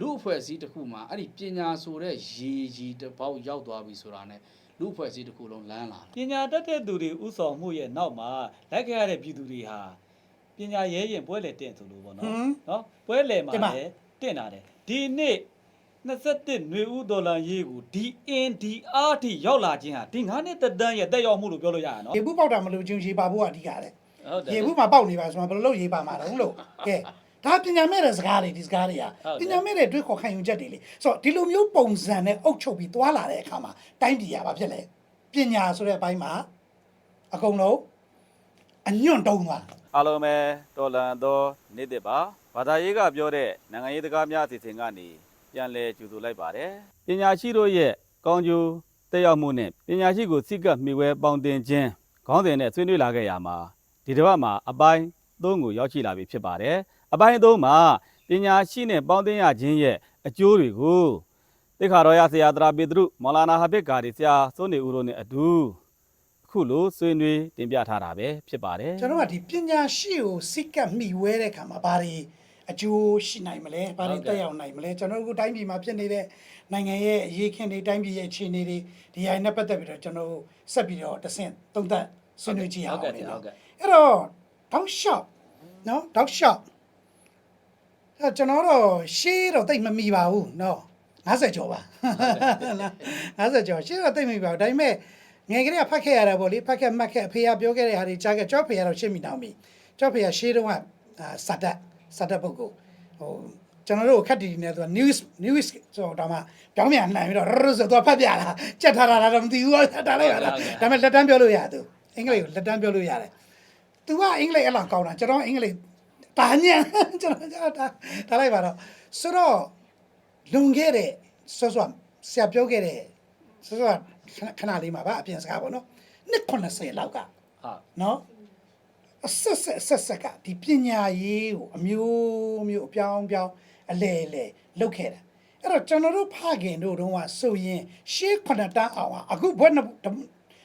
လူအဖွဲ့အစည်းတစ်ခုမှာအဲ့ဒီပညာဆိုတဲ့ရေကြီးတစ်ပေါက်ရောက်သွားပြီဆိုတာ ਨੇ လူအဖွဲ့အစည်းတစ်ခုလုံးလမ်းလာတယ် ပညာတတ်တဲ့သူတွေဥဆောင်မှုရဲ့နောက်မှာလိုက်ခဲ့ရတဲ့ပြည်သူတွေဟာပညာရဲရင်ပွဲလေတင့်ဆိုလို့ပေါ့နော် ဟမ် နော်ပွဲလေမှာ တင်ပါ လည်းတင့်တာတယ်ဒီနေ့21ຫນွေဦးဒေါ်လာရေးကိုဒီအင်ဒီအာတီရောက်လာခြင်းဟာဒီငါးနှစ်သက်တမ်းရဲ့တက်ရောက်မှုလို့ပြောလို့ရရနော် ရေဘူးပေါက်တာမလို့ချင်းရေပါဖို့ကအဓိကတဲ့ ဟုတ်တယ် ရေဘူးမှာပေါက်နေပါဆိုမှဘယ်လိုလုပ်ရေပါမှာတော့လို့ကဲ ဒါပညာမဲ့တဲ့စကားတွေဒီစကားတွေကဟုတ်တယ်ပညာမဲ့တဲ့တွေးခေါ်ခံယူချက်တွေလေဆိုတော့ဒီလိုမျိုးပုံစံနဲ့အုပ်ချုပ်ပြီးသွားလာတဲ့အခါမှာတိုင်းပြည်ရပါဖြစ်လေပညာဆိုတဲ့အပိုင်းမှာအကုန်လုံးအညွန့်တုံးသွားအားလုံးပဲတော်လန်သောနေ့တစ်ပါဘာသာရေးကပြောတဲ့နိုင်ငံရေးတကားများအစီအစဉ်ကနေပြန်လည်ကြိုဆိုလိုက်ပါတယ်ပညာရှိတို့ရဲ့ကောင်းကျိုးတက်ရောက်မှုနဲ့ပညာရှိကိုစိတ်ကပ်မိဝဲပေါင်းတင်ခြင်းခေါင်းစဉ်နဲ့ဆွေးနွေးလာခဲ့ရမှာဒီတစ်ပတ်မှာအပိုင်း၃ကိုရောက်ရှိလာပြီဖြစ်ပါတယ် အပိုင်း၃မှာပညာရှိနဲ့ပေါင်းတင်ရခြင်းရဲ့အကျိုးတွေကိုတိခါတော်ရဆရာသရာပေတရုမော်လာနာဟာဘစ်ကာဒီဆရာစိုးနေဦးတို့နဲ့အတူအခုလိုဆွေးနွေးတင်ပြထားတာပဲဖြစ်ပါတယ်ကျွန်တော်ကဒီပညာရှိကိုစိတ်ကပ်မိဝဲတဲ့အခါမှာဘာတွေအကျိုးရှိနိုင်မလဲဘာတွေတက်ရောက်နိုင်မလဲကျွန်တော်တို့တိုင်းပြည်မှာဖြစ်နေတဲ့နိုင်ငံရဲ့အရေးခင်းတွေတိုင်းပြည်ရဲ့အခြေအနေတွေဒီအရင်နဲ့ပတ်သက်ပြီးတော့ကျွန်တော်တို့ဆက်ပြီးတော့တဆင့်သုံးသပ်ဆွေးနွေးကြည့်အောင်ဟုတ်လေကဲ့နော်ဟုတ်ကဲ့အဲ့တော့တောက်လျှောက်နော်တောက်လျှောက် အဲ့ကျွန်တော်တော့ရှေးတော့တိတ်မမီပါဘူးနော်50ကျော်ပါ50ကျော်ရှေးတော့တိတ်မမီပါဘူးဒါပေမဲ့ငယ်ကလေးကဖတ်ခဲ့ရတာပေါ့လေဖတ်ခဲ့မှတ်ခဲ့အဖေကပြောခဲ့တဲ့ဟာတွေကြားခဲ့ကျော်ဖေကတော့ရှင်းမိတောင်းပြီကျော်ဖေကရှေးတုန်းကအာစတတ်စတတ်ပုဂ္ဂိုလ်ဟိုကျွန်တော်တို့ခက်တီတီနဲ့သူက news news ဆိုတော့မှပြောင်းပြန်လှန်ပြီးတော့ရရဆိုတော့ဖတ်ပြလာကြက်ထားတာတော့မသိဘူးတားလိုက်ပါလားဒါပေမဲ့လက်တန်းပြောလို့ရသူအင်္ဂလိပ်ကိုလက်တန်းပြောလို့ရတယ် तू ကအင်္ဂလိပ်အဲ့လောက်ကောင်းတာကျွန်တော်အင်္ဂလိပ် တာညံကျွန်တော်ကျွန်တော်ဒါဒါလိုက်ပါတော့ဆိုတော့လွန်ခဲ့တဲ့ဆော့ဆော့ဆရာပြောခဲ့တဲ့ဆော့ဆော့ခဏလေးမှာဗာအပြင်စကားပေါ့နော်နှစ်90လောက်ကဟာနော်အဆက်ဆက်အဆက်ဆက်ကဒီပညာရေးကိုအမျိုးမျိုးအပြောင်းအပြောင်းအလဲအလဲလုပ်ခဲ့တာအဲ့တော့ကျွန်တော်တို့ဖခင်တို့တုန်းကဆိုရင်ရှေးခုနှစ်တန်းအောင်ကအခုဘွဲ့နှစ်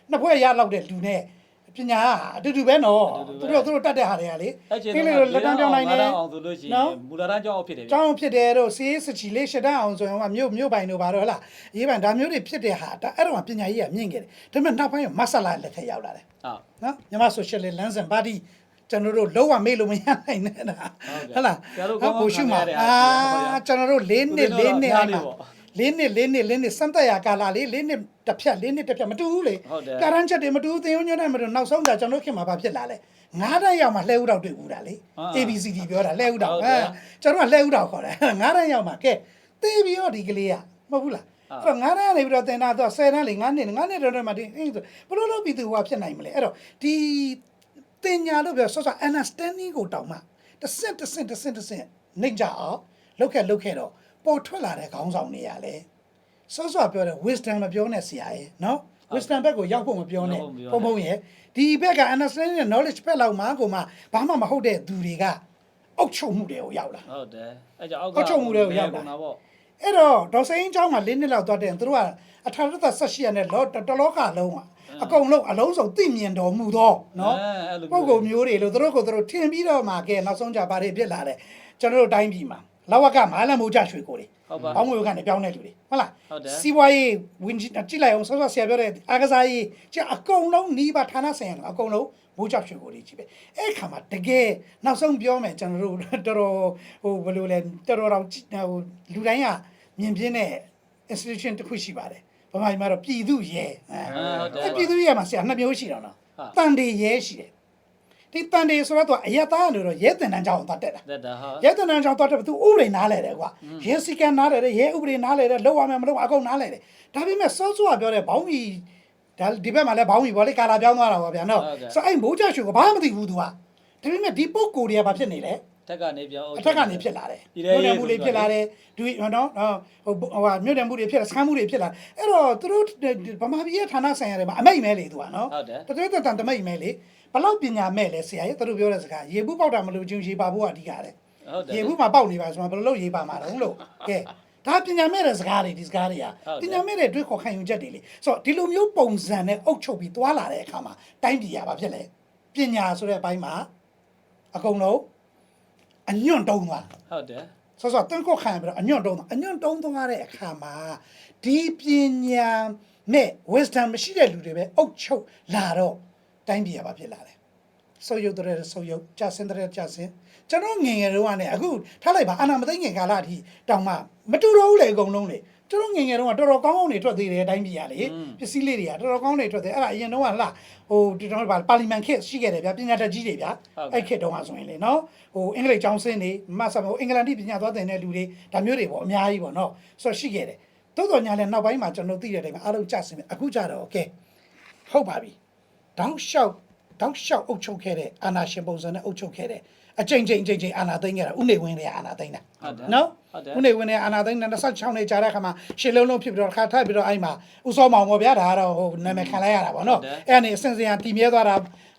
နှစ်ဘွဲ့ရလောက်တဲ့လူနဲ့ ပညာကအတူတူပဲနော်သူတို့သူတို့တတ်တဲ့ဟာတွေကလေအဲ့ကျင်းကိတော့လေလက်တန်းပြောင်းနိုင်တယ်အောင်ဆိုလို့ရှိရနော်င်မူလာတန်းကြောင်းအောင်ဖြစ်တယ်ဗျကျောင်းဖြစ်တယ်တို့စီးစချီလေးရှစ်တန်းအောင်ဆိုရင်ကမြို့မြို့ပိုင်တို့ဘာတော့ဟလားရေးပိုင်ဒါမျိုးတွေဖြစ်တဲ့ဟာဒါအဲ့တော့မှပညာရေးကမြင့်ခဲ့တယ်ဒါပေမဲ့နောက်ပိုင်းကမဆလာလက်ထက်ရောက်လာတယ်ဟာနော်မြန်မာဆိုရှယ်လစ်လမ်းစဉ်ပါတီကျွန်တော်တို့လုံးဝမေ့လို့မရနိုင်နဲ့တာဟုတ်ကဲ့ဟုတ်လားဆရာတို့ကောင်းကောင်းရှုမှာခံရတဲ့အာအားဖြင့်ကျွန်တော်တို့၄နှစ်၄နှစ်ဦးအဲ့ဇင်းတို့မှာတော့ ၄နှစ်၄နှစ်၄နှစ်စမ်းသက်ရကာလလေး၄နှစ်တစ်ဖြတ်၄နှစ်တစ်ဖြတ်မတူဘူးလေဟုတ်တယ် ကာရန်ချက်တွေမတူဘူးသင်ယုံညွှန်းတယ်မတူဘူးနောက်ဆုံးတာကျွန်တော်တို့ခင်မှာဘာဖြစ်လာလဲငါးတန်းရောက်မှလှဲဥတော်တွေ့ဘူးတာလေ အာ ABCD ပြောတာလှဲဥတော်ဟုတ်ဟတယ်မ်ကျွန်တော်ကလှဲဥတော်ခေါ်တယ်ငါးတန်းရောက်မှကဲသေပြီးတော့ဒီကလေးကမဟုတ်ဘူးလားအာ အဲ့တော့ငါးတန်းကနေပြီးတော့တင်တာတော့10တန်းလေ9နှစ်9နှစ်တော့မှတင်အင်းဆိုဘလို့လို့ပြီးသူဟိုဖြစ်နိုင်မလဲအဲ့တော့ဒီတင်ညာလို့ပြောဆော့ဆော့ understanding ကိုတောင်းမှတစ်စက်တစ်စက်တစ်စက်တစ်စက်နှိမ့်ကြအောင်လောက်ခဲ့လောက်ခဲ့တော့ ပေါ်ထွက်လာတဲ့ခေါင်းဆောင်တွေရလေဆော့ဆော့ပြောတဲ့ wisdom မပြောနဲ့ဆရာရဲ့နော် wisdom ဘက်ကိုရောက်ဖို့မပြောနဲ့ ရောက်ဖို့မပြောနဲ့ ပုံပုံရဲ့ဒီဘက်က understanding နဲ့ knowledge ဘက်လောက်မှာကိုမှဘာမှမဟုတ်တဲ့သူတွေကအုပ်ချုပ်မှုတွေကိုရောက်လာ ဟုတ်တယ်အဲ့ကြောင့်အောက်က ဟုတ်ချုပ်မှုတွေကိုရောက်တာ ကုန်တာပေါ့ အဲ့တော့ဒေါ်စိန်เจ้าမှာ၄နှစ်လောက်သွားတဲ့သူတို့ကအထာရတဆက်ရှိရတဲ့လောတလောကလုံးอ่ะအကုန်လုံးအလုံးစုံသိမြင်တော်မူသောနော် အဲအဲ့လို ပုံကုန်မျိုးတွေလို့သူတို့ကိုသူတို့ထင်ပြီးတော့မှကဲနောက်ဆုံးကြပါတွေဖြစ်လာတယ်ကျွန်တော်တို့တိုင်းပြည်မှာ လောကမာလမိုးကြရွှေကိုတွေဟုတ်ပါဘောင်းငွေကနေပြောင်းတဲ့လူတွေဟုတ်လားဟုတ်တယ်စီးပွားရေးဝင်ကြီးကြည့်လိုက်အောင်ဆောဆောဆရာပြောတဲ့အားကစားရေးကျအကုန်လုံးနီးပါဌာနဆိုင်ရာအကုန်လုံးမိုးကြရွှေကိုတွေကြီးပဲအဲ့ခါမှာတကယ်နောက်ဆုံးပြောမယ်ကျွန်တော်တို့တော်တော်ဟိုဘယ်လိုလဲတော်တော်တော့ဟိုလူတိုင်းကမြင်ပြင်းတဲ့ institution တစ်ခုရှိပါတယ်ဗမာပြည်မှာတော့ပြည်သူရဲအဲဟုတ်တယ်အဲ့ပြည်သူရဲမှာဆရာနှစ်မျိုးရှိတော့နော်ဟာတန်တေရဲရှိတယ် ဒီတန်တေဆိုတော့သူကအယက်သားကနေတော့ရဲတင်တန်းကြောင်းသွားတက်တာတက်တာဟာရဲတင်တန်းကြောင်းသွားတက်သူဥပဒေနားလဲတယ်ကွာရဲစီကံနားလဲတယ်ရဲဥပဒေနားလဲတယ်လောက်ရမယ်မလောက်ရအကုန်နားလဲတယ်ဒါပေမဲ့စောစောကပြောတဲ့ဘောင်းမီဒါဒီဘက်မှာလည်းဘောင်းမီဘောလေကာလာပြောင်းသွားတာပါဗျာနော်ဆိုအဲ့မိုးကြရွှေကဘာမှမသိဘူးသူကဒါပေမဲ့ဒီပုတ်ကိုတွေကဘာဖြစ်နေလဲတက်ကနေပြောင်းအထက်ကနေဖြစ်လာတယ်ပြည်ထဲရေးမြို့နယ်မှုတွေဖြစ်လာတယ်ဒူနော်ဟိုဟိုဟာမြို့နယ်မှုတွေဖြစ်လာစခန်းမှုတွေဖြစ်လာအဲ့တော့သူတို့ဗမာပြည်ရဲ့ဌာနဆိုင်ရာတွေမှာအမိတ်မဲလေသူကနော်ဟုတ်တယ်တကယ်တန်တမိတ်မဲလေဘ လောက်ပညာမဲ့လဲဆရာကြီးသူတို့ပြောတဲ့စကားရေဘူးပေါက်တာမလို့ချင်းရေပါဖို့ကအဓိကတဲ့ဟုတ်တယ်ရေဘူးမှာပေါက်နေပါဆိုမှဘယ်လိုလုပ်ရေပါမှာတော့လို့ကဲဒါပညာမဲ့တဲ့စကားတွေဒီစကားတွေကပညာမဲ့တဲ့တွေးခေါ်ခံယူချက်တွေလေဆိုတော့ဒီလိုမျိုးပုံစံနဲ့အုပ်ချုပ်ပြီးသွားလာတဲ့အခါမှာတိုင်းပြည်ရပါဖြစ်လေပညာဆိုတဲ့အပိုင်းမှာအကုန်လုံးအညွန့်တုံးသွားဟုတ်တယ်ဆောဆောတန်ကိုခံပြီးတော့အညွန့်တုံးတာအညွန့်တုံးသွားတဲ့အခါမှာဒီပညာနဲ့ wisdom မရှိတဲ့လူတွေပဲအုပ်ချုပ်လာတော့ တိုင်းပြည်ကဘာဖြစ်လာလဲဆုပ်ယုပ်တဲ့ဆုပ်ယုပ်ကြာစင်တဲ့ကြာစင်ကျွန်တော်ငယ်ငယ်တုန်းကလည်းအခုထားလိုက်ပါအာနာမသိငယ်ကာလအထိတောင်မှမတူတော့ဘူးလေအကုန်လုံးလေကျွန်တော်ငယ်ငယ်တုန်းကတော်တော်ကောင်းကောင်းနေထွက်သေးတယ်အတိုင်းပြည်ကလေပစ္စည်းလေးတွေကတော်တော်ကောင်းနေထွက်သေးအဲ့ဒါအရင်တုန်းကလှဟိုဒီတော့ပါလီမန်ခေတ်ရှိခဲ့တယ်ဗျာပညာတတ်ကြီးတွေဗျာအဲ့ခေတ်တုန်းကဆိုရင်လေနော်ဟိုအင်္ဂလိပ်ကျောင်းဆင်းနေမဆာဟိုအင်္ဂလန်တိပညာသွားတဲ့လူတွေဒါမျိုးတွေပေါ့အများကြီးပေါ့နော်ဆိုတော့ရှိခဲ့တယ်တိုးတော်ညာလည်းနောက်ပိုင်းမှာကျွန်တော်သိတဲ့အတိုင်းမှာအားလုံးကြဆင်းပြီအခုကြတော့โอเคဟုတ်ပါပြီ တောင်းလျှောက်တောင်းလျှောက်အုပ်ချုပ်ခဲ့တဲ့အာနာရှင်ပုံစံနဲ့အုပ်ချုပ်ခဲ့တဲ့အချိန်ချင်းအချိန်ချင်းအာနာသိမ့်ခဲ့တာဥနေဝင်းတွေကအာနာသိမ့်တာ ဟုတ်တယ် နော် ဟုတ်တယ် ဥနေဝင်နေအာနာသိန်းနဲ့26နှစ်ကြာတဲ့ခါမှာရှစ်လုံးလုံးဖြစ်ပြီးတော့တစ်ခါထပ်ပြီးတော့အဲ့မှာဥစောမောင်ပေါ့ဗျာဒါကတော့ဟိုနာမည်ခံလိုက်ရတာပေါ့နော်အဲ့အနေအစဉ်စဉ်တီမြဲသွားတာ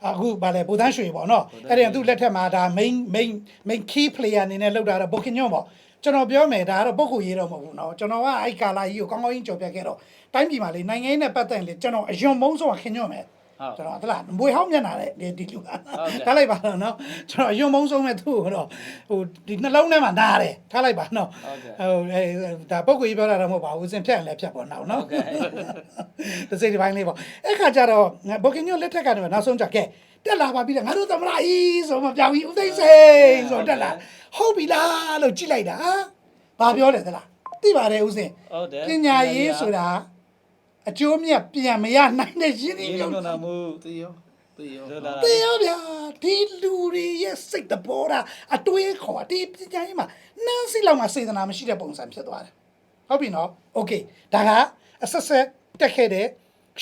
အခုဗာလေဘူတန်းရွှေပေါ့နော်အဲ့ဒီကသူ့လက်ထက်မှာဒါ main main main key player အနေနဲ့လောက်တာတော့ဘိုကင်ညွန့်ပေါ့ကျွန်တော်ပြောမယ်ဒါကတော့ပုဂ္ဂိုလ်ရေးတော့မဟုတ်ဘူးเนาะကျွန်တော်ကအဲ့ကာလာကြီးကိုကောင်းကောင်းကြီးကြော်ပြခဲ့တော့တိုင်းပြည်မှာလေနိုင်ငံရေးနဲ့ပတ်သက်ရင်လေကျွန်တော်အယွန်မုန်းဆုံးခင်ညွန့်မယ် ဟုတ် ကျွန်တော်ဟလာမွေဟောင်းမျက်နှာတဲ့ဒီဒီလူကဟုတ်တယ်ထားလိုက်ပါတော့နော်ကျွန်တော်အယွံမုံဆုံးမဲ့သူ့ကိုတော့ဟိုဒီနှလုံးထဲမှာနားတယ်ထားလိုက်ပါနော်ဟုတ်ကဲ့ဟိုအဲဒါပုတ်ကိုကြီးပြောတာတော့မဟုတ်ပါဘူးစင်ဖြတ်ရင်လည်းဖြတ်ပေါ်နောက်နော်ဟုတ်ကဲ့တစိဒီပိုင်းလေးပေါ့အဲ့ခါကျတော့ဘိုကင်ညိုလက်ထက်ကတော့နောက်ဆုံးကြခဲ့တက်လာပါပြီလေငါတို့သမရကြီးဆိုမှပြောင်းပြီးဦးသိန်းစိန်ဆိုတက်လာဟုတ်ပြီလားလို့ကြည့်လိုက်တာဘာပြောလဲသလားသိပါတယ်ဦးစင်ဟုတ်တယ်ပညာရေးဆိုတာ အကျိုးမြတ်ပြန်မရနိုင်တဲ့ရင်းနှီး ဒီ မြှုပ် လိုနာမှု သိရောသိရော ဟုတ်လား တေးရဗျာဒီလူတွေရဲ့စိတ်တဘောတာအတွေးခေါ်ဒီပညာရေးမှာနန်းစီလောက်မှာစေတနာမရှိတဲ့ပုံစံဖြစ်သွားတယ်ဟုတ်ပြီနော်โอเคဒါကအဆက်ဆက်တက်ခဲ့တဲ့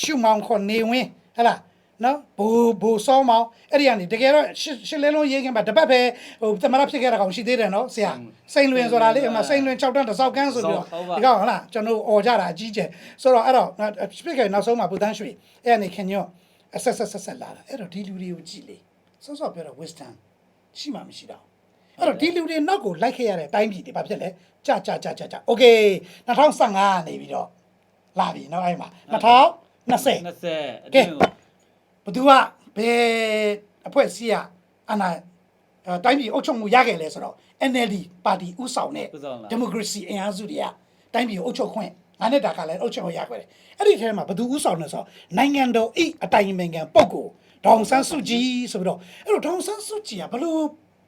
ရှုမောင်ခေါ်နေဝင်းဟဟလား နော်ဘူဘူစောမောင်အဲ့ဒီကနေတကယ်တော့ရှစ်ရှစ်လဲလုံးရေးခင်ပါတပတ်ပဲဟိုသမရဖြစ်ခဲ့တာကောင်ရှိသေးတယ်နော်ဆရာစိန်လွင်ဆိုတာလေအမစိန်လွင်6တန်းတစ်စောက်ကန်းဆိုပြီးတော့ဒီကောင်ဟလားကျွန်တော်អော်ကြတာအကြီးကျယ်ဆိုတော့အဲ့တော့ဖြစ်ခဲ့နောက်ဆုံးမှာဘူတန်းရွှေအဲ့ကနေခင်ညော့ အဆက်ဆက်ဆက်ဆက်လာတာအဲ့တော့ဒီလူတွေကိုကြည့်လေစောစောပြောတော့ wisdom ရှိမှမရှိတော့အဲ့တော့ဒီလူတွေနောက်ကိုလိုက်ခဲ့ရတဲ့အတိုင်းပြည်တွေဘာဖြစ်လဲကြာကြာကြာကြာကြာ okay 2015ကနေပြီးတော့လာပြီเนาะအဲ့မှာ2020 20အတွင်းကို ဘသူကဘယ်အဖွဲ့အစည်းကအာဏာအဲတိုင်းပြည်အုပ်ချုပ်မှုရခဲ့လဲဆိုတော့ NLD ပါတီဥဆောင်တဲ့ဥဆောင်လာဒီမိုကရေစီအင်အားစုတွေကတိုင်းပြည်ကိုအုပ်ချုပ်ခွင့်ငါနဲ့တာကလည်းအုပ်ချုပ်ခွင့်ရခဲ့တယ်အဲ့ဒီထဲမှာဘသူဥဆောင်လဲဆိုတော့နိုင်ငံတော်ဤအတိုင်ပင်ခံပုဂ္ဂိုလ်ဒေါအောင်ဆန်းစုကြည်ဆိုပြီးတော့အဲ့တော့ဒေါအောင်ဆန်းစုကြည်ကဘလို့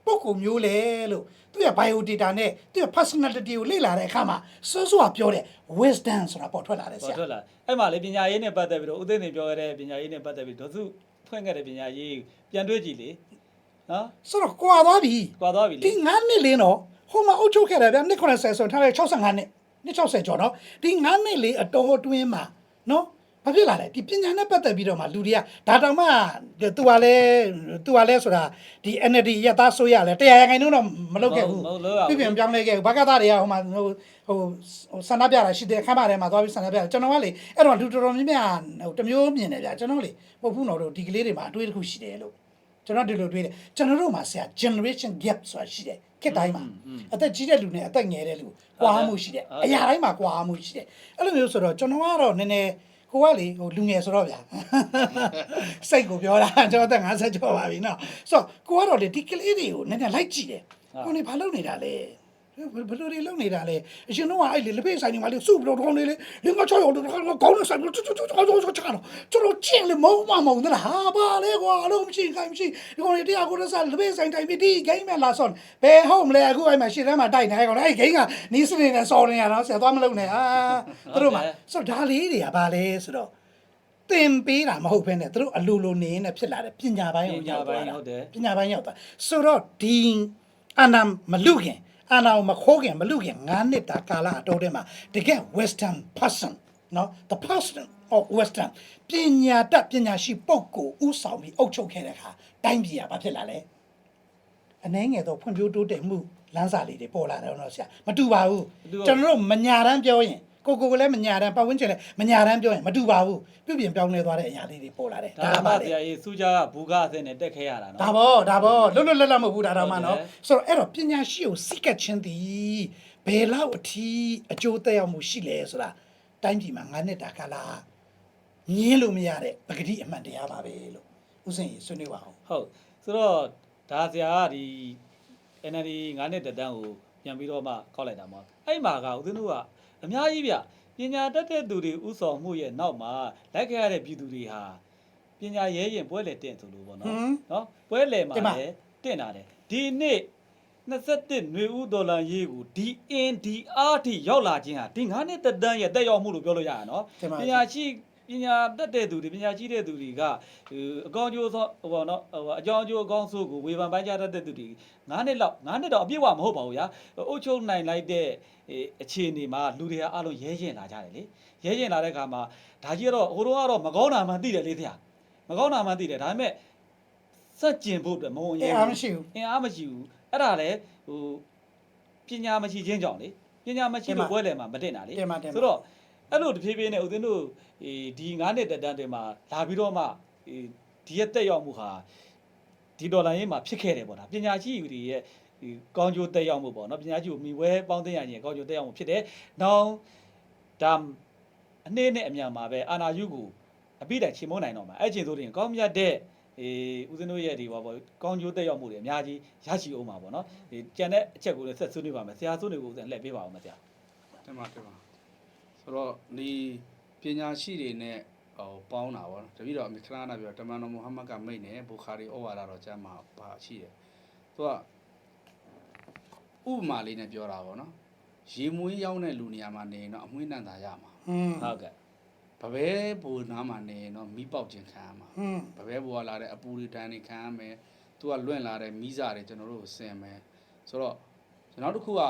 ပုဂ္ဂိုလ်မျိုးလဲလို့သူရဲ့ bio data နဲ့သူရဲ့ personality ကိုလေ့လာတဲ့အခါမှာစောစောကပြောတဲ့ wisdom ဆိုတာပေါ်ထွက်လာတယ်ဆပေါ်ရာထွက်လာအဲ့မှာလေပညာရေးနဲ့ပတ်သက်ပြီးတော့ဦးသိန်းနေပြောရတဲ့ပညာရေးနဲ့ပတ်သက်ပြီးဒေါစုဖွင့်ခဲ့တဲ့ပညာရေးပြန်တွေးကြည့်လေနော်ဆိုတော့ကွာသွားပြီကွာသွားပြီလေဒီ9နှစ်လေးနော်ဟိုမှာအုပ်ချုပ်ခဲ့တယ်ဗျနှစ်90ဆိုရင်ထားလိုက်65နှစ်နှစ်60ကျော်နော်ဒီ9နှစ်လေးအတော်အတွင်းမှာနော် ဘာဖြစ်လာလဲဒီပညာနဲ့ပတ်သက်ပြီးတော့မှလူတွေကဒါတောင်မှသူကလည်းသူကလည်းဆိုတာဒီ NLD ရသားဆိုရလဲတရားရခိုင်နှုန်းတော့မလုပ်ခဲ့ဘူးပြပြန်ပြောင်းလဲခဲ့ဘူးဘာကသားတွေကဟိုမှာဟိုဟိုဆန္ဒပြတာရှိတယ်ခမ်းပါထဲမှာသွားပြီးဆန္ဒပြကျွန်တော်ကလေအဲ့တော့လူတော်တော်များများဟိုတမျိုးမြင်တယ်ဗျကျွန်တော်လေပုတ်ဖူးတော်တို့ဒီကလေးတွေမှာအတွေးတစ်ခုရှိတယ်လို့ကျွန်တော်ဒီလိုတွေးတယ်ကျွန်တော်တို့မှာဆရာ generation gap ဆိုတာရှိတယ်ခေတ်တိုင်းမှာအသက်ကြီးတဲ့လူနဲ့အသက်ငယ်တဲ့လူကွာမှုရှိတယ်အရာတိုင်းမှာကွာမှုရှိတယ်အဲ့လိုမျိုးဆိုတော့ကျွန်တော်ကတော့နည်းနည်း ကိုကလေဟိုလူငယ်ဆိုတော့ဗျာစိတ်ကိုပြောတာကျွန်တော်အသက်50ကျော်ပါပြီနော်ဆိုတော့ကိုကတော့လေဒီကလေးတွေကိုနည်းနည်းလိုက်ကြည့်တယ်ကိုနေဘာလုပ်နေတာလဲ ဘယ်လိုတွေလုပ်နေတာလဲအရှင်တို့ကအဲ့လေလက်ဖေးဆိုင်တွေမှာလေစုပြီးတော့ကောင်းနေလေလင်္ကာ6ရောက်တော့ကောင်းနေဆိုင်ပြီးတော့ချွတ်ချွတ်ချွတ်ချွတ်ချွတ်ချတော့ကျွန်တော်ကျင်းလေမုံမမုံသလားဟာပါလေကွာအလုံးမရှိခိုင်းမရှိဒီကောင်တွေတရားကိုရစားလက်ဖေးဆိုင်တိုင်ပြီးဒီဂိမ်းမဲ့လာဆော့ဘယ်ဟုတ်မလဲအခုအဲ့မှာရှေ့တန်းမှာတိုက်နေကောင်အဲ့ဂိမ်းကနီးစနေနဲ့စော်နေရတော့ဆရာသွားမလုပ်နဲ့ဟာသူတို့မှာဆိုတော့ဒါလေးတွေကဘာလဲဆိုတော့တင်ပေးတာမဟုတ်ဘဲနဲ့သူတို့အလိုလိုနေနေဖြစ်လာတဲ့ပညာပိုင်းကိုရောက်သွားတာပညာပိုင်းရောက်သွားဆိုတော့ဒီအနာမလူခင် အနာမခိုးခင်မလူခင်9နှစ်တာကာလအတော်ထဲမှာတကယ် western person နော် the person of western ပညာတတ်ပညာရှိပုဂ္ဂိုလ်ဥဆောင်ပြီးအုပ်ချုပ်ခဲ့တဲ့အခါတိုင်းပြည်ကဘာဖြစ်လာလဲအနှဲငယ်တော့ဖွံ့ဖြိုးတိုးတက်မှုလမ်းစာလေးတွေပေါ်လာတယ်တော့ဆရာမတူပါဘူးကျွန်တော်တို့မညာတန်းပြောရင် ကိုကိုကလည်းမညာတန်းပတ်ဝန်းကျင်လည်းမညာတန်းပြောရင်မတူပါဘူးပြုပြင်ပြောင်းလဲသွားတဲ့အရာလေးတွေပေါ်လာတယ်ဒါမှပါဆလေရာကြီးစူးကြကဘူကအစင်းနဲ့တက်ခဲရတာနော်ဒါဘောဒါဘောလွတ်လွတ်လပ်လပ်မဟုတ်ဘူးဒါတော့မှနော်ဟုတ်တယ်ဆိုတော့အဲ့တော့ပညာရှိကိုစိတ်ကပ်ခြင်းသည်ဘယ်လောက်အထိအကျိုးသက်ရောက်မှုရှိလဲဆိုတာတိုင်းပြည်မှာငါးနှစ်တာကာလငင်းလို့မရတဲ့ပဂတိအမှန်တရားပါပဲလို့ဥစဉ်ကြီးဆွေးနွေးပါအောင်ဟုတ်ဆိုတော့ဒါဆရာကဒီ NLD 9နှစ်တက်တန်းကိုပြန်ပြီးတော့မှခောက်လိုက်တာမှာအဲ့မှာကဦးဇင်းတို့က အများကြီးဗျပညာတတ်တဲ့သူတွေဥဆောင်မှုရဲ့နောက်မှာလိုက်ခဲ့ရတဲ့ပြည်သူတွေဟာပညာရဲရင်ပွဲလေတင့်ဆိုလို့ပေါ့ဟနော်မ်နော်ပွဲလေမှာတင်ပါ လည်းတင့်တာတယ်ဒီနေ့21ຫນွေဦးဒေါ်လာရေးကို DNDR ထိရောက်လာခြင်းဟာဒီ9နှစ်သက်တမ်းရဲ့တက်ရောက်မှုလို့ပြောလို့ရရနော်တင်ပါ ပညာရှိ ပညာတတ်တဲ့သူတွေပညာရှိတဲ့သူတွေကဟိုအကောင်ကျိုးသောဟိုပေါ့နော်ဟိုအကြောင်းအကျိုးအကောင်းဆိုးကိုဝေဖန်ပိုင်းခြားတတ်တဲ့သူတွေ9နှစ်လောက်9နှစ်တော့အပြည့်အဝမဟုတ်ပါဘူးဗျာအုပ်ချုပ်နိုင်လိုက်တဲ့အေးအခြေအနေမှာလူတွေကအလုံးရဲရင်လာကြတယ်လေရဲရင်လာတဲ့ခါမှာဒါကြီးကတော့ဟိုတော့ကတော့မကောင်းတာမှသိတယ်လေဆရာမကောင်းတာမှသိတယ်ဒါပေမဲ့စက်ကျင်ဖို့အတွက်မဝင်အဲရဲအားဘူးမရှိဘူးအင်အားမရှိဘူးအဲ့ဒါလေဟိုပညာမရှိခြင်းကြောင့်လေပညာမရှိလို့ပွဲလည်မှာမတင်တာလေတင်ပါတင်ပါဆိုတော့ အဲ့လိုတဖြည်းဖြည်းနဲ့ဦးဇင်းတို့ဒီဒီ9နှစ်တက်တန်းတွေမှာလာပြီးတော့မှဒီဒီရဲ့တက်ရောက်မှုဟာဒီဒေါ်လာရင်းမှာဖြစ်ခဲ့တယ်ပေါ့ဒါပညာရှိတွေရဲ့ဒီကောင်းကျိုးတက်ရောက်မှုပေါ့နော်ပညာရှိကိုမိဝဲပေါင်းသိရရင်ကောင်းကျိုးတက်ရောက်မှုဖြစ်တယ်။နောင်ဒါအနည်းနဲ့အများမှာပဲအာနာယုကိုအပိတိုင်ချေမုန်းနိုင်တော့မှာအဲ့ချိန်ဆိုရင်ကောင်းမြတ်တဲ့အေးဦးဇင်းတို့ရဲ့ဒီဟောပေါ့ကောင်းကျိုးတက်ရောက်မှုတွေအများကြီးရရှိအောင်ပါပေါ့နော်။ဒီကြံတဲ့အချက်ကိုလည်းဆက်ဆွေးနွေးပါမယ်။ဆရာဆွေးနွေးကိုဦးဇင်းလှည့်ပေးပါအောင်မဆရာတင်ပါတင်ပါ ဆိုတော့ဒီပညာရှိတွေနဲ့ဟိုပေါင်းတာဗောနော်တပည့်တော်အမေခလာနာပြောတမန်တော်မုဟမ္မဒ်ကမိတ်နဲ့ဘူခါရီဩဝါဒတော်ကျမ်းမှာပါရှိတယ်သူကဥပမာလေးနဲ့ပြောတာဗောနော်ရေမွေးရောက်တဲ့လူနေရာမှာနေရင်တော့အမွှေးနံတာရမှာဟွန်း။ဟုတ်ကဲ့ဗပဲဘူနားမှာနေရင်တော့မီးပေါက်ခြင်းခံရမှာဟွန်းဗပဲဘူကလာတဲ့အပူတွေတန်းတွေခံရမယ်သူကလွင့်လာတဲ့မီးစာတွေကျွန်တော်တို့ကိုဆင်မယ်ဆိုတော့ကျွန်တော်တို့တစ်ခုက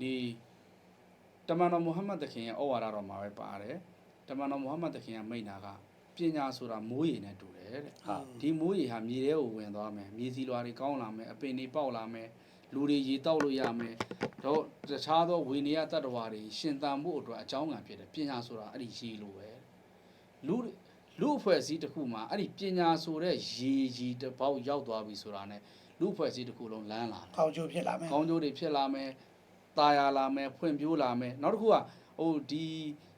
ဒီ တမန်တော်မုဟမ္မဒ်တခင်ရဲ့ဩဝါဒတော်မှာပဲပါတယ်တမန်တော်မုဟမ္မဒ်တခင်ကမိန့်တာကပညာဆိုတာမိုးရေနဲ့တူတယ်တဲ့ဟုတ်ဒီမိုးရေဟာမြေထဲကိုဝင်သွားမယ်မြေစီလွာတွေကောင်းလာမယ်အပင်တွေပေါက်လာမယ်လူတွေရေတောက်လို့ရမယ်တော့တခြားသောဝိနည်းတတ္တဝါတွေရှင်သန်မှုအတွက်အကြောင်းကံဖြစ်တယ်ပညာဆိုတာအဲ့ဒီရေလိုပဲလူလူအဖွဲ့အစည်းတစ်ခုမှာအဲ့ဒီပညာဆိုတဲ့ရေကြီးတစ်ပေါက်ရောက်သွားပြီဆိုတာ ਨੇ လူအဖွဲ့အစည်းတစ်ခုလုံးလမ်းလာတယ်ကောင်းကျိုးဖြစ်လာမယ်ကောင်းကျိုးတွေဖြစ်လာမယ် တာယာလာမယ်ဖွံ့ဖြိုးလာမယ်နောက်တစ်ခုကဟိုဒီ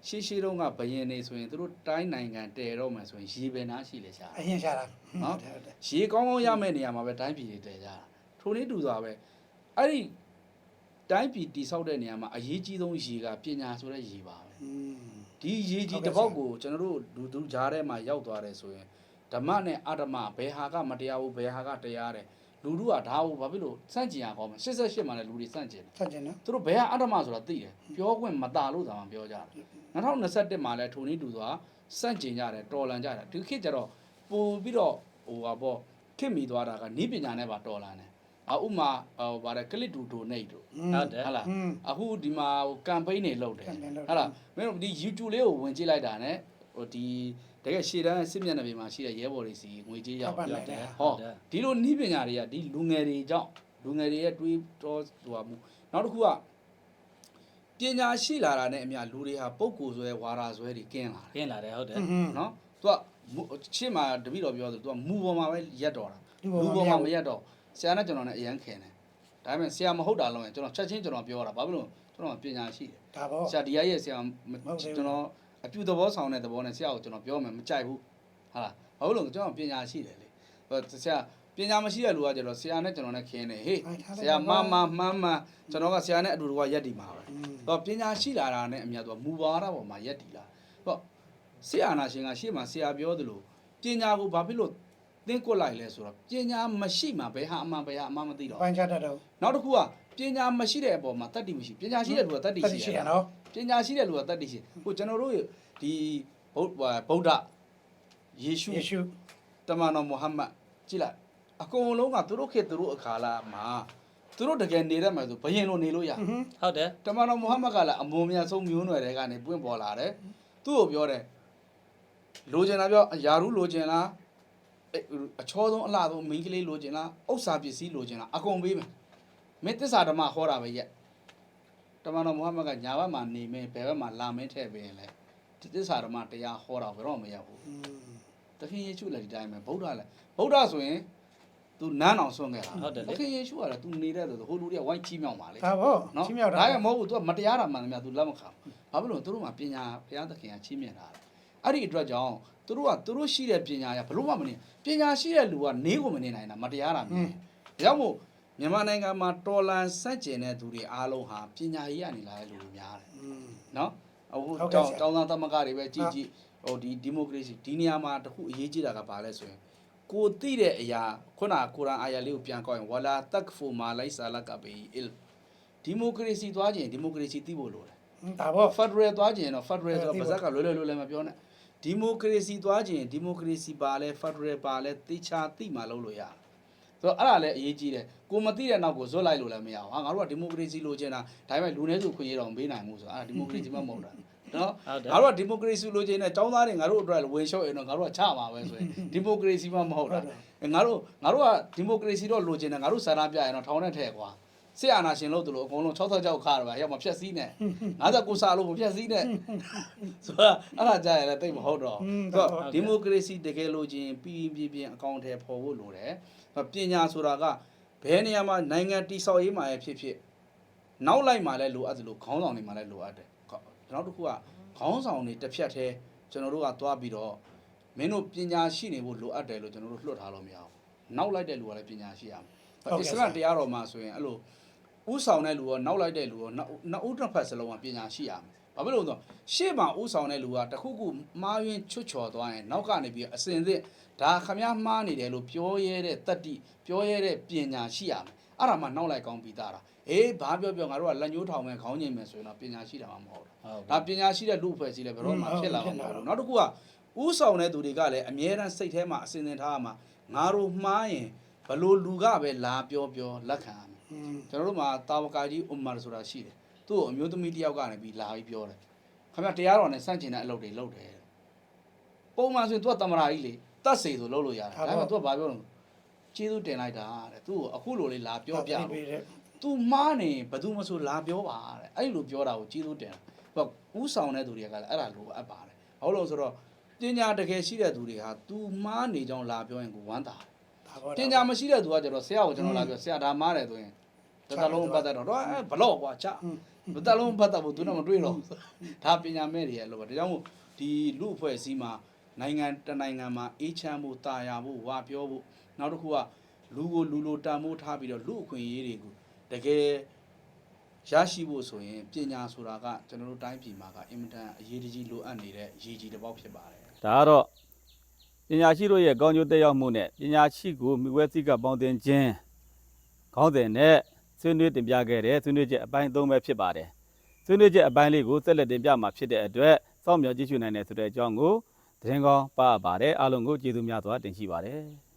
ရှေးရှေးတုန်းကဘယင်နေဆိုရင်သူတို့တိုင်းနိုင်ငံတည်တော့မှဆိုရင်ရေပင်နာရှိလေရှာအရင်ရှာတာနော်ရေကောင်းကောင်းရမယ့်နေရာမှာပဲတိုင်းပြည်တွေတည်ကြတာထိုနည်းတူစွာပဲအဲ့ဒီတိုင်းပြည်တိဆောက်တဲ့နေရာမှာအရေးကြီးဆုံးရေကပညာဆိုတဲ့ရေပါပဲဒီရေကြီးတစ်ပေါက်ကိုကျွန်တော်တို့လူသူကြားထဲမှာရောက်သွားတယ်ဆိုရင်ဓမ္မနဲ့အဓမ္မဘယ်ဟာကမတရားဘူးဘယ်ဟာကတရားတယ် လူတို့ကဒါကိုဘာဖြစ်လို့စန့်ကျင်ရကောင်းမလဲ88မှာလည်းလူတွေစန့်ကျင်တယ်ဆက်ကျင်နော်သူတို့ဘယ်ကအတ္တမဆိုတာသိတယ်ပြောခွင့်မตาလို့သာမှပြောကြတယ်2021မှာလည်းထုံနေတူသွားစန့်ကျင်ကြတယ်တော်လန်ကြတယ်ဒီခေတ်ကျတော့ပို့ပြီးတော့ဟိုပါပေါ့ခင့်မိသွားတာကနီးပညာနဲ့ပါတော်လာတယ်အဥမာဟိုဗါတယ်ကလစ်တူဒိုနေတ်တို့ဟုတ်တယ်ဟလားအခုဒီမှာဟိုကမ်ပိန်းတွေလုပ်တယ်ဟလားမင်းတို့ဒီ YouTube လေးကိုဝင်ကြည့်လိုက်တာ ਨੇ ဟိုဒီ တကယ်ရှေ့တန်းစစ်မျက်နှာပြင်မှာရှိတဲ့ရဲဘော်တွေစီငွေကြေးရောက်ထောက်ပံ့ပြလိုက်တယ်ဟောဒီလိုနီးပညာတွေကဒီလူငယ်တွေကြောင့်လူငယ်တွေရဲ့တွေးတောဆိုတာမှုနောက်တစ်ခုကပညာရှိလာတာနဲ့အမျှလူတွေဟာပုံကိုယ်ဆွဲဝါရာဆွဲတွေကင်းလာတယ်ခင်းလာတယ်ဟုတ်တယ်อืมနော်သူကမူရှင်းမှာတပည့်တော်ပြောသူသူကမူပေါ်မှာပဲရက်တော်တာလူလူပေါ်ပေါ်မှာမှာမရက်တော့ဆရာနဲ့ကျွန်တော်နဲ့အရန်ခင်တယ်ဒါပေမဲ့ဆရာမဟုတ်တာလုံးရင်ကျွန်တော်ချက်ချင်းကျွန်တော်ပြောတာဘာဖြစ်လို့ကျွန်တော်ပညာရှိတယ်ဒါပေါ့ဆရာဒီရဲ့ဆရာမဟုတ်တယ်ကျွန်တော် အပြူသဘောဆောင်တဲ့သဘောနဲ့ဆရာကိုကျွန်တော်ပြောမယ်မကြိုက်ဘူးဟာလားဘာလို့လဲကျွန်တော်ပညာရှိတယ်လေဟိုဆရာပညာမရှိတဲ့လူကကျတော့ဆရာနဲ့ကျွန်တော်နဲ့ခင်းတယ်ဟေးဆရာမမမှန်းမှန်းကျွန်တော်ကဆရာနဲ့အတူတူကရက်တည်မှာပဲอืมတော့ပညာရှိလာတာနဲ့အများတော့မူပါရပေါ်မှာရက်တည်လာတော့ဆရာနာရှင်ကရှေ့မှာဆရာပြောသလိုပညာကိုဘာဖြစ်လို့သင်ကွက်လိုက်လဲဆိုတော့ပညာမရှိမှဘယ်ဟာအမှန်ဘယ်ဟာအမှန်မသိတော့ပိုင်းခြားတတ်တော့နောက်တစ်ခုက ပညာမရှိတဲ့အပေါ်မှာတတ္တိမရှိပညာရှိတဲ့လူကတတ္တိတက်ရှိရှိရရတာနော်ပညာရှိတဲ့လူကတတ္တိရှိဟိုကျွန်တော်တို့ဒီဗုဒ္ဓဗုဒ္ဓယေရှုယေရှုတမန်တော်မုဟမ္မဒ်ကြည့်လိုက်အကုန်လုံးကသူတို့ခေတ်သူတို့အခါလာမှာသူတို့တကယ်နေရမယ်ဆိုဘယင်လိုနေလို့ရอืมဟုတ်တယ်တမန်တော်မုဟမ္မဒ်ကလည်းအမုံမြတ်ဆုံးမျိုးနွယ်တွေကနေပွင့်ပေါ်လာတယ်သူ့ကိုပြောတယ်လိုချင်တာပြောယာရုလိုချင်လားအဲ့အချောဆုံးအလှဆုံးမိန်းကလေးလိုချင်လားဥစ္စာပစ္စည်းလိုချင်လားအကုန်ပေးမယ် မင်းသစ္စာဓမ္မဟောတာပဲရက်တမန်တော်မုဟမ္မဒ်ကညာဘက်မှာနေမင်းဘယ်ဘက်မှာလာမင်းထည့်ပေးရင်လဲဒီသစ္စာဓမ္မတရားဟောတာဘယ်တော့မရဘူး อืม သခင်ယေရှုလည်းဒီတိုင်းပဲဗုဒ္ဓလည်းဗုဒ္ဓဆိုရင် तू နန်းအောင်ဆွန့်ခဲ့တာ ဟုတ်တယ် သ လေ ခင်ယေရှုကလည်း तू နေတဲ့ဆိုဟိုလူတွေကဝိုင်းချီးမြှောက်ပါလေ ဒါပေါ့ နော် ချင်းမြောက်တာ ဒါရမဟုတ်ဘူး तू ကမတရားတာမှန်တယ်များ तू လက်မခံဘူးဘာဖြစ်လို့သူတို့မှာပညာဘုရားသခင်ကချီးမြှင့်တာလေအဲ့ဒီအတွက်ကြောင့်သူတို့ကသူတို့ရှိတဲ့ပညာရဘလို့မှမနေပညာရှိတဲ့လူကနေကိုမနေနိုင်တာမတရားတာမြင်ဒါကြောင့်မို့ဒ မြန်မာနိုင်ငံမှာတော်လန်စန့်ကျင်တဲ့သူတွေအားလုံးဟာပညာရေးကနေလာတဲ့လူတွေများတယ်อืมနော်အခုဟုတ်ကဲ့တောင်ဆရာတောင်သားသမဂ္ဂတွေပဲကြည်ဟုတ်ကြည်ဟိုဒီဒီမိုကရေစီဒီနေရာမှာတခုအရေးကြီးတာကဘာလဲဆိုရင်ကိုသိတဲ့အရာခုနကကုရ်အာန်အာယာလေးကိုပြန်ကောက်ရင်ဝလာတက်ဖူမာလိုက်ဆာလကဘီအစ်ဒီမိုကရေစီသွားခြင်းဒီမိုကရေစီသိဖို့လိုတယ်ဒါပေါ့ဖက်ဒရယ်သွားခြင်းတော့ဖက်ဒရယ်ဆိုအဲ့တော့ဒါဗဇက်ကလွယ်လွယ်လွယ်လွယ်မပြောနဲ့ဒီမိုကရေစီသွားခြင်းဒီမိုကရေစီပါလဲဖက်ဒရယ်ပါလဲတေချာသိမှလုပ်လို့ရတယ် ဆိုတော့အဲ့ဒါလည်းအရေးကြီးတယ်ကိုမသိတဲ့နောက်ကိုဇွတ်လိုက်လို့လည်းမရဘူးဟာငါတို့ကဒီမိုကရေစီလိုချင်တာဒါပေမဲ့လူနည်းစုခွင့်ရတော့မပေးနိုင်ဘူးဆိုတော့အဲ့ဒါဒီမိုကရေစီမှမဟုတ်တာနော်ဟုတ်တယ်ငါတို့ကဒီမိုကရေစီလိုချင်တဲ့ចောင်းသားတွေငါတို့အတွက်ဝင်လျှော့ရင်တော့ငါတို့ကချမှာပဲဆိုရင်ဒီမိုကရေစီမှမဟုတ်တာငါတို့ငါတို့ကဒီမိုကရေစီတော့လိုချင်တယ်ငါတို့စာရပြရင်တော့ထောင်နဲ့ထဲကွာ စစ်အာဏာရှင်လို့တို့လို့အကုန်လုံး66ကြောက်ခါရပါရောက်မဖြက်စီးနဲ့59စာလို့မဖြက်စီးနဲ့ဆိုတော့အဲ့ဒါကြားရလဲတိတ်မဟုတ်တော့อืมဆိုတော့ဟုတ်ဒီမိုကရေစီတကယ်လိုချင်ပြီးပြင်းပြင်းအကောင့်ထဲပေါ်ဖို့လိုတယ်ပညာဆိုတာကဘယ်နေရာမှာနိုင်ငံတိဆောက်ရေးမှာရဖြစ်ဖြစ်နောက်လိုက်မှာလည်းလိုအပ်တယ်လို့ခေါင်းဆောင်တွေမှာလည်းလိုအပ်တယ်နောက်တစ်ခုကခေါင်းဆောင်တွေတစ်ဖြတ်သေးကျွန်တော်တို့ကသွားပြီးတော့မင်းတို့ပညာရှိနေဖို့လိုအပ်တယ်လို့ကျွန်တော်တို့လွှတ်ထားလို့မရဘူး။နောက်လိုက်တဲ့လူကလည်းပညာရှိရမယ်ဟုတ်။ကဲ့အစ္စလာမ်တရားတော်မှာဆိုရင်အဲ့လို ဥဆောင်တဲ့လူရောနောက်လိုက်တဲ့လူရောနောက်နောက်ဥတစ်ဖက်စလုံးကပညာရှိရမယ်။ဘာဖြစ်လို့လဲဆိုတော့ရှေ့မှာဥဆောင်တဲ့လူကတခုခုမှားယွင်းချွတ်ချော်သွားရင်နောက်ကနေပြီးအစင်စစ်ဒါခမည်းမှားနေတယ်လို့ပြောရဲတဲ့တတ္တိပြောရဲတဲ့ပညာရှိရမယ်။အဲ့ဒါမှနောက်လိုက်ကောင်းပြီးသားတာ။အေးဘာပြောပြောငါတို့ကလက်ညှိုးထောင်မယ်ခေါင်းငိမ်မယ်ဆိုရင်တော့ပညာရှိတာမှမဟုတ်ဘူး။ဟုတ်ဒါပညာရှိတဲ့လူအဖွဲ့အစည်းလည်းဘယ်တော့မှဖြစ်လာမှာမဟုတ်ဘူးနောက်တစ်ခုကဥဆောင်တဲ့သူတွေကလည်းအမြဲတမ်းစိတ်ထဲမှာအစဉ်သင်ထားရမှာငါတို့မှားရင်ဘလို့လူကပဲလာပြောပြောလက်ခံရမယ်อืม ကျွန်တော်တို့မှာတာဝကာကြီးဥမာဆိုတာရှိတယ်သူ့ကိုအမျိုးသမီးတစ်ယောက်ကနေပြီးလာပြီးပြောတယ်ခင်ဗျတရားတော်နဲ့စန့်ကျင်တဲ့အလုပ်တွေလုပ်တယ်ပုံမှန်ဆိုရင်သူကတမရာကြီးလေတတ်စေဆိုလုပ်လို့ရတယ်ဒါပေမဲ့သူကဘာပြောလဲကျေးဇူးတင်လိုက်တာတဲ့သူ့ကိုအခုလိုလေးလာပြောပြပေးတယ်သူမားနေဘယ်သူမဆိုလာပြောပါတဲ့အဲ့လိုပြောတာကိုကျေးဇူးတင်တာသူကဥဆောင်တဲ့သူတွေကလည်းအဲ့ဒါလိုအပ်ပါတယ်ဟုတ်လို့ဆိုတော့ပညာတကယ်ရှိတဲ့သူတွေဟာ तू မားနေကြောင်းလာပြောရင်ကိုဝမ်းသာတယ် ဒါပေါ့ပညာမရှိတဲ့သူကကျတော့ဆရာကိုကျွန်တော်လာပြောဆရာဒါမားတယ်ဆိုရင်တစ်သက်လုံးပတ်သက်တော့တော့အဲဘလော့ကွာချတစ်သက်လုံးပတ်သက်ဖို့သူတော့မတွေ့တော့ဘူးဒါပညာမဲ့တွေရဲ့လို့ပါဒါကြောင့်မို့ဒီလူအဖွဲ့အစည်းမှာနိုင်ငံတစ်နိုင်ငံမှာအေးချမ်းဖို့တာယာဖို့ဝါပြောဖို့နောက်တစ်ခုကလူကိုလူလိုတန်မိုးထားပြီးတော့လူအခွင့်အရေးတွေကိုတကယ်ရရှိဖို့ဆိုရင်ပညာဆိုတာကကျွန်တော်တို့တိုင်းပြည်မှာကအင်မတန်အရေးတကြီးလိုအပ်နေတဲ့ရည်ကြီးတစ်ပေါက်ဖြစ်ပါတယ်ဒါကတော့ ပညာရှိတို့ရဲ့ကောင်းကျိုးတက်ရောက်မှုနဲ့ပညာရှိကိုမိဝဲစိကပေါင်းတင်ခြင်းခေါင်းစဉ်နဲ့ဆွေးနွေးတင်ပြခဲ့တဲ့ဆွေးနွေးချက်အပိုင်း၃ပဲဖြစ်ပါတယ်ဆွေးနွေးချက်အပိုင်းလေးကိုဆက်လက်တင်ပြမှာဖြစ်တဲ့အတွက်စောင့်မျှော်ကြည့်ရှုနိုင်တဲ့ဆိုတဲ့အကြောင်းကိုသတင်းကောင်းပါပါတယ်အားလုံးကိုကျေးဇူးများစွာတင်ရှိပါတယ်